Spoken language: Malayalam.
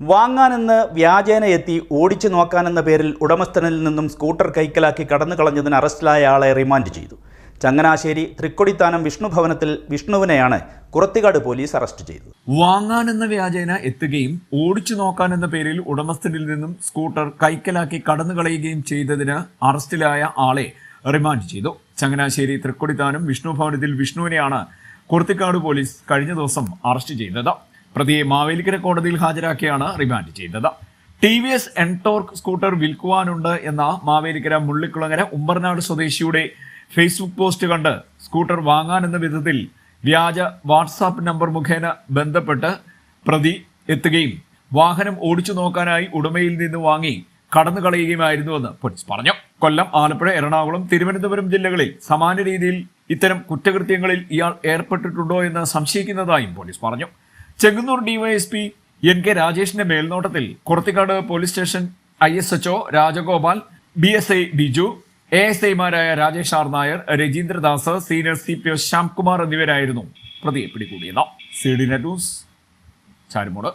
വാങ്ങാനെന്ന് വ്യാജേന എത്തി ഓടിച്ചു നോക്കാനെന്ന പേരിൽ ഉടമസ്ഥനിൽ നിന്നും സ്കൂട്ടർ കൈക്കലാക്കി കടന്നു കളഞ്ഞതിന് അറസ്റ്റിലായ ആളെ റിമാൻഡ് ചെയ്തു. ചങ്ങനാശ്ശേരി തൃക്കൊടിത്താനം വിഷ്ണു ഭവനത്തിൽ വിഷ്ണുവിനെയാണ് കുറത്തിക്കാട് പോലീസ് അറസ്റ്റ് ചെയ്തത്. വാങ്ങാനെന്ന വ്യാജേന എത്തുകയും ഓടിച്ചു നോക്കാനെന്ന പേരിൽ ഉടമസ്ഥനിൽ നിന്നും സ്കൂട്ടർ കൈക്കലാക്കി കടന്നു കളയുകയും ചെയ്തതിന് അറസ്റ്റിലായ ആളെ റിമാൻഡ് ചെയ്തു. ചങ്ങനാശ്ശേരി തൃക്കൊടിത്താനം വിഷ്ണു ഭവനത്തിൽ വിഷ്ണുവിനെയാണ് കുറത്തിക്കാട് പോലീസ് കഴിഞ്ഞ ദിവസം അറസ്റ്റ് ചെയ്തത്. പ്രതിയെ മാവേലിക്കര കോടതിയിൽ ഹാജരാക്കിയാണ് റിമാൻഡ് ചെയ്തത്. T V S NTorq scooter വിൽക്കുവാനുണ്ട് എന്ന മാവേലിക്കര മുള്ളിക്കുളങ്ങര ഉമ്പർനാട് സ്വദേശിയുടെ ഫേസ്ബുക്ക് പോസ്റ്റ് കണ്ട് സ്കൂട്ടർ വാങ്ങാനെന്ന വിധത്തിൽ വ്യാജ വാട്സാപ്പ് നമ്പർ മുഖേന ബന്ധപ്പെട്ട് പ്രതി എത്തുകയും വാഹനം ഓടിച്ചു നോക്കാനായി ഉടമയിൽ നിന്ന് വാങ്ങി കടന്നു കളയുകയുമായിരുന്നുവെന്ന് പോലീസ് പറഞ്ഞു. കൊല്ലം ആലപ്പുഴ എറണാകുളം തിരുവനന്തപുരം ജില്ലകളിൽ സമാന രീതിയിൽ ഇത്തരം കുറ്റകൃത്യങ്ങളിൽ ഇയാൾ ഏർപ്പെട്ടിട്ടുണ്ടോ എന്ന് സംശയിക്കുന്നതായും പോലീസ് പറഞ്ഞു. ചെങ്ങന്നൂർ ഡിവൈഎസ്പി എൻ കെ രാജേഷിന്റെ മേൽനോട്ടത്തിൽ Kurathikad police station I S H O Rajagopal B S I Biju A S ഐമാരായ Rajesh R Nair Rajeendradas senior C P O Shyamkumar എന്നിവരായിരുന്നു പ്രതിയെ പിടികൂടിയത്. C D net news Charummood.